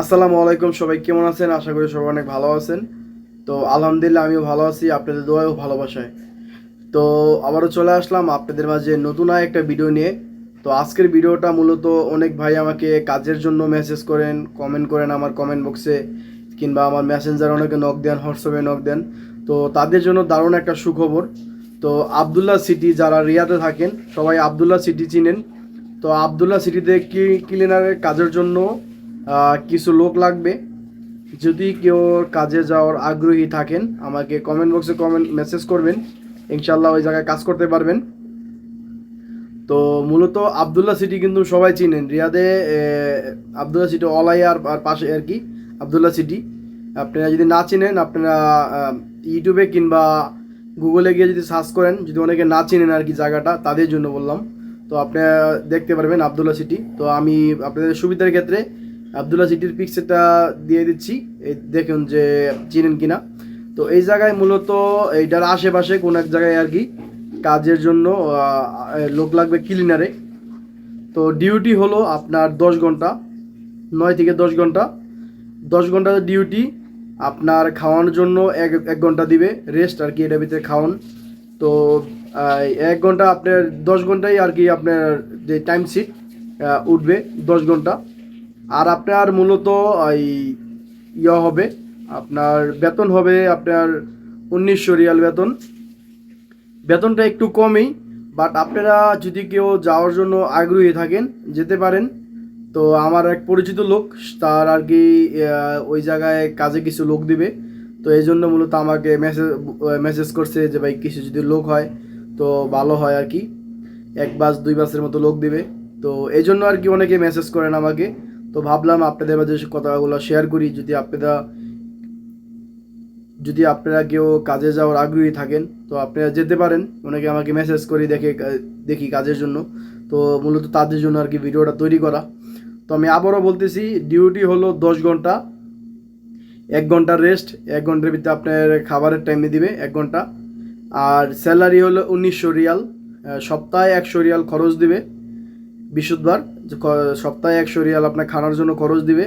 আসসালামু আলাইকুম সবাই, কেমন আছেন? আশা করি সবাই অনেক ভালো আছেন। তো আলহামদুলিল্লাহ আমিও ভালো আছি, আপনাদের দোয়াও ভালোবাসায়। তো আবারও চলে আসলাম আপনাদের মাঝে নতুন আয় একটা ভিডিও নিয়ে। তো আজকের ভিডিওটা মূলত অনেক ভাই আমাকে কাজের জন্য মেসেজ করেন কমেন্ট করেন আমার কমেন্ট বক্সে কিংবা আমার মেসেঞ্জার অনেকে নক দেন হোয়াটসঅ্যাপে নক দেন। তো তাদের জন্য দারুণ একটা সুখবর। তো আবদুল্লাহ সিটি যারা রিয়াতে থাকেন, সবাই আবদুল্লাহ সিটি চিনেন। তো আবদুল্লাহ সিটিতে কি ক্লিনারের কাজের জন্য কিছু লোক লাগবে। যদি কেউ কাজে যাওয়ার আগ্রহী থাকেন, আমাকে কমেন্ট বক্সে কমেন্ট মেসেজ করবেন। ইনশাল্লাহ ওই জায়গায় কাজ করতে পারবেন। তো মূলত আবদুল্লাহ সিটি কিন্তু সবাই চিনেন। রিয়াদে আবদুল্লাহ সিটি অলাইয়ার আর পাশে আর কি, আবদুল্লাহ সিটি আপনারা যদি না চিনেন, আপনারা ইউটিউবে কিংবা গুগলে গিয়ে যদি সার্চ করেন, যদি অনেকে না চিনেন আর কি জায়গাটা, তাদের জন্য বললাম। তো আপনারা দেখতে পারবেন আবদুল্লাহ সিটি তো আমি আপনাদের সুবিধার ক্ষেত্রে আবদুল্লাহ সিটির পিকচারটা দিয়ে দিচ্ছি। এই দেখুন যে চিনেন কিনা। তো এই জায়গায় মূলত এইটার আশেপাশে কোন এক জায়গায় আর কি কাজের জন্য লোক লাগবে ক্লিনারে তো ডিউটি হলো আপনার দশ ঘণ্টা, নয় থেকে দশ ঘণ্টা। দশ ঘণ্টা ডিউটি আপনার খাওয়ানোর জন্য এক এক ঘণ্টা দিবে রেস্ট আর কি এটার ভিতরে খাওয়ান। তো এক ঘণ্টা আপনার দশ ঘন্টাই আর কি আপনার যে টাইম শিট উঠবে দশ ঘণ্টা। আর আপনার মূলত, এই ইয়ে হবে, আপনার বেতন হবে আপনার উনিশশো রিয়াল বেতন। বেতনটা একটু কমই বাট আপনারা যদি কেউ যাওয়ার জন্য আগ্রহী থাকেন, যেতে পারেন। তো আমার এক পরিচিত লোক, তার আর কি ওই জায়গায় কাজে কিছু লোক দিবে। তো এই জন্য মূলত আমাকে মেসেজ মেসেজ করছে যে, ভাই, কিছু যদি লোক হয়, তো ভালো হয় আর কি। এক বাস, দুই বাসের মতো লোক দিবে। তো এই জন্য আর কি অনেকে মেসেজ করেন আমাকে। তো ভাবলাম আপনাদের মাঝে কথাগুলো শেয়ার করি। যদি আপনারা যদি আপনারা কেউ কাজে যাওয়ার আগ্রহী থাকেন, তো আপনারা যেতে পারেন। অনেকে আমাকে মেসেজ করি দেখে, দেখি কাজের জন্য। তো মূলত তাদের জন্য আর কি ভিডিওটা তৈরি করা। তো আমি আবারও বলতেছি ডিউটি হলো দশ ঘণ্টা। এক ঘণ্টার রেস্ট এক ঘণ্টার ভিতরে আপনার খাবারের টাইমে দিবে, এক ঘণ্টা। আর স্যালারি হলো উনিশশো রিয়াল। সপ্তাহে একশো রিয়াল খরচ দিবে। খ- সপ্তাহে একশো রিয়াল আপনার খানার জন্য খরচ দিবে।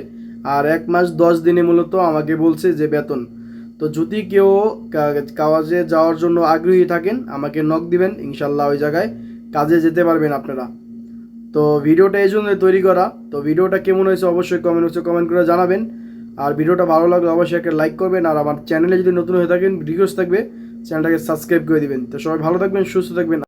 আর এক মাস দশ দিনে মূলত আমাকে বলছে যে বেতন। তো যদি কেউ কাজে যাওয়ার জন্য আগ্রহী থাকেন, আমাকে নক দিবেন, ইনশাল্লাহ ওই জায়গায় কাজে যেতে পারবেন আপনারা। তো ভিডিওটা এই জন্য তৈরি করা। তো ভিডিওটা কেমন হয়েছে অবশ্যই কমেন্ট হচ্ছে কমেন্ট করে জানাবেন। আর ভিডিওটা ভালো লাগলে অবশ্যই একটা লাইক করবেন। আর আমার চ্যানেলে যদি নতুন হয়ে থাকেন রিকোয়েস্ট থাকবে চ্যানেলটাকে সাবস্ক্রাইব করে দিবেন। তো সবাই ভালো থাকবেন, সুস্থ থাকবেন।